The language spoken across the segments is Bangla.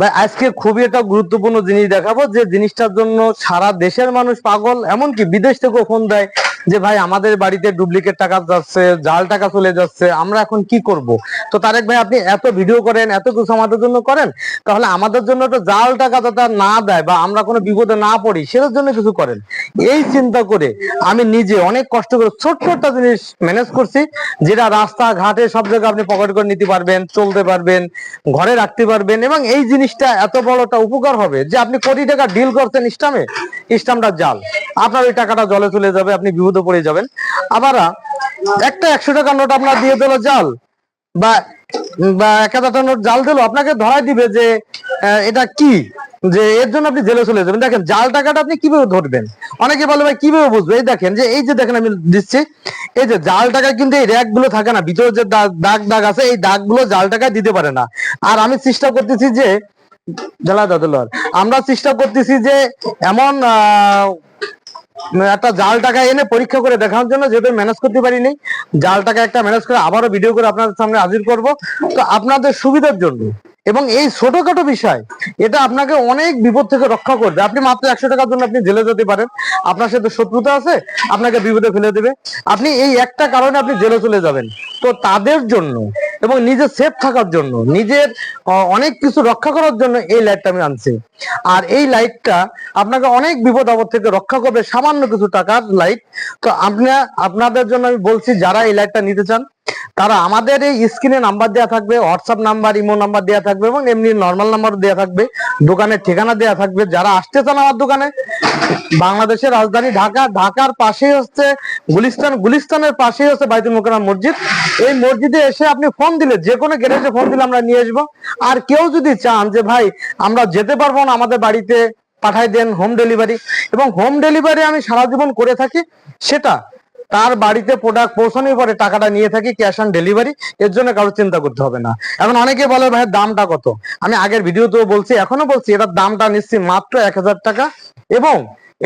ভাই, আজকে খুবই একটা গুরুত্বপূর্ণ জিনিস দেখাবো যে জিনিসটার জন্য সারা দেশের মানুষ পাগল, এমনকি বিদেশ থেকেও ফোন দেয়। যে ভাই আমাদের বাড়িতে ডুপ্লিকেট টাকা যাচ্ছে, জাল টাকা চলে যাচ্ছে, আমরা এখন কি করব? তো তারেক ভাই, আপনি এত ভিডিও করেন, এত কিছু আমাদের জন্য করেন, তাহলে আমাদের জন্য তো জাল টাকা যাতে না দেয় বা আমরা কোনো বিপদে না পড়ি, সেটার জন্য কিছু করেন। এই চিন্তা করে আমি নিজে অনেক কষ্ট করে ছোট্ট একটা জিনিস ম্যানেজ করছি, যেটা রাস্তা ঘাটে সব জায়গায় আপনি পকেট করে নিতে পারবেন, চলতে পারবেন, ঘরে রাখতে পারবেন, এবং এই জিনিসটা এত বড় একটা উপকার হবে যে আপনি কোটি টাকা ডিল করছেন ইস্টামে ইস্টামটা জাল। আপনার ওই টাকাটা জলে চলে যাবে আপনি বিপদে পড়ে যাবেন। আবার একটা একশো টাকার নোট আপনার দিয়ে দিল জাল। বা বা এক হাজার টাকার নোট জাল দিল আপনাকে ধরাই দিবে যে এটা কি? যে এর জন্য আপনি জেলে চলে যাবেন। দেখেন জাল টাকাটা আপনি কীভাবে ধরবেন? অনেকে বলে ভাই কীভাবে বুঝবে? এই দেখেন যে এই যে দেখেন আমি দিচ্ছি এই যে জাল টাকায় কিন্তু এই র্যাকগুলো থাকে না ভিতরে যে দাগ দাগ আছে এই দাগগুলো জাল টাকায় দিতে পারে না। আর আমি চেষ্টা করতেছি যে জ্বালা দাদুলার আমরা চেষ্টা করতেছি যে এমন আহ, একটা জাল টাকা এনে পরীক্ষা করে দেখানোর জন্য যেহেতু ম্যানেজ করতে পারিনি জাল টাকা একটা ম্যানেজ করে আবারও ভিডিও করে আপনাদের সামনে হাজির করব। তো আপনাদের সুবিধার জন্য এবং এই ছোটখাটো বিষয়, এটা আপনাকে অনেক বিপদ থেকে রক্ষা করবে। আপনি মাত্র একশো টাকার জন্য আপনি জেলে যেতে পারেন। আপনার সাথে শত্রুতা আছে, আপনাকে বিপদে ফেলে দেবে। আপনি এই একটা কারণে আপনি জেলে চলে যাবেন। তো তাদের জন্য এবং নিজে সেফ থাকার জন্য, নিজের অনেক কিছু রক্ষা করার জন্য এই লাইটটা আমি আনছি। আর এই লাইটটা আপনাকে অনেক বিপদ আপদ থেকে রক্ষা করবে সামান্য কিছু টাকার লাইট তো আপনার, আপনাদের জন্য আমি বলছি, যারা এই লাইটটা নিতে চান তারা আমাদের এই স্ক্রিনে নাম্বার দেওয়া থাকবে হোয়াটসঅ্যাপ নাম্বার, ইমো নাম্বার দেওয়া থাকবে এবং এমনি নর্মাল নাম্বার দেওয়া থাকবে, দোকানের ঠিকানা দেওয়া থাকবে। যারা আসতে চান আমার দোকানে, বাংলাদেশের রাজধানী ঢাকা, ঢাকার পাশেই হচ্ছে গুলিস্তান, গুলিস্তানের পাশেই হচ্ছে বাইতুল মোকাররম মসজিদ। এই মসজিদে এসে আপনি ফোন দিলে, যে কোনো গ্যারেজে ফোন দিলে আমরা নিয়ে আসব। আর কেউ যদি চান যে, ভাই, আমরা যেতে পারব না আমাদের বাড়িতে, পাঠাই দেন হোম ডেলিভারি এবং হোম ডেলিভারি আমি সারা জীবন করে থাকি, সেটা তার বাড়িতে প্রোডাক্ট পৌঁছানোর পরে টাকাটা নিয়ে থাকি ক্যাশ অন ডেলিভারি এর জন্য কারও চিন্তা করতে হবে না। এখন অনেকে বলে, ভাই, দামটা কত? আমি আগের ভিডিওতেও বলছি, এখনও বলছি, এটার দামটা নিচ্ছি মাত্র এক হাজার টাকা। এবং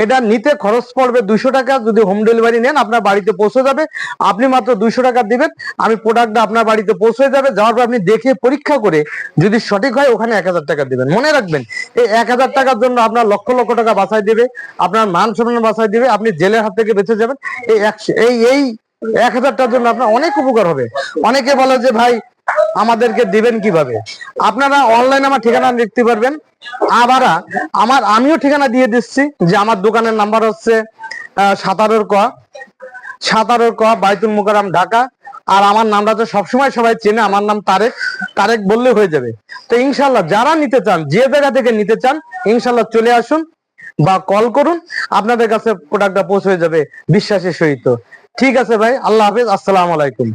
এটা নিতে খরচ পড়বে দুশো টাকা। যদি হোম ডেলিভারি নেন, আপনার বাড়িতে পৌঁছে যাবে। আপনি মাত্র দুশো টাকা দিবেন। আমি প্রোডাক্টটা আপনার বাড়িতে পৌঁছে যাবে। যাওয়ার পর আপনি দেখে পরীক্ষা করে যদি সঠিক হয়, ওখানে এক হাজার টাকা দিবেন। মনে রাখবেন, এই এক হাজার টাকার জন্য আপনার লক্ষ লক্ষ টাকা বাঁচাই দেবে, আপনার মান সম্মান বাঁচাই দেবে, আপনি জেলের হাত থেকে বেঁচে যাবেন। এই এই এক হাজারটার জন্য আপনার অনেক উপকার হবে। অনেকে বলে যে, ভাই আমাদেরকে দিবেন কীভাবে? আপনারা অনলাইন আমার ঠিকানা লিখতে পারবেন। আবার, আমার, আমিও ঠিকানা দিয়ে দিচ্ছি যে আমার দোকানের নাম্বার হচ্ছে সাতারোর ক সাতারোর ক, বাইতুল মুকারাম ঢাকা। আর আমার নামটা তো সবসময় সবাই চেনে, আমার নাম তারেক। তারেক বললে হয়ে যাবে। তো ইনশাল্লাহ যারা নিতে চান, যে জায়গা থেকে নিতে চান ইনশাল্লাহ চলে আসুন বা কল করুন, আপনাদের কাছে প্রোডাক্টটা পৌঁছে যাবে বিশ্বাসের সহিত। ঠিক আছে ভাই, আল্লাহ হাফিজ, আসসালামু আলাইকুম।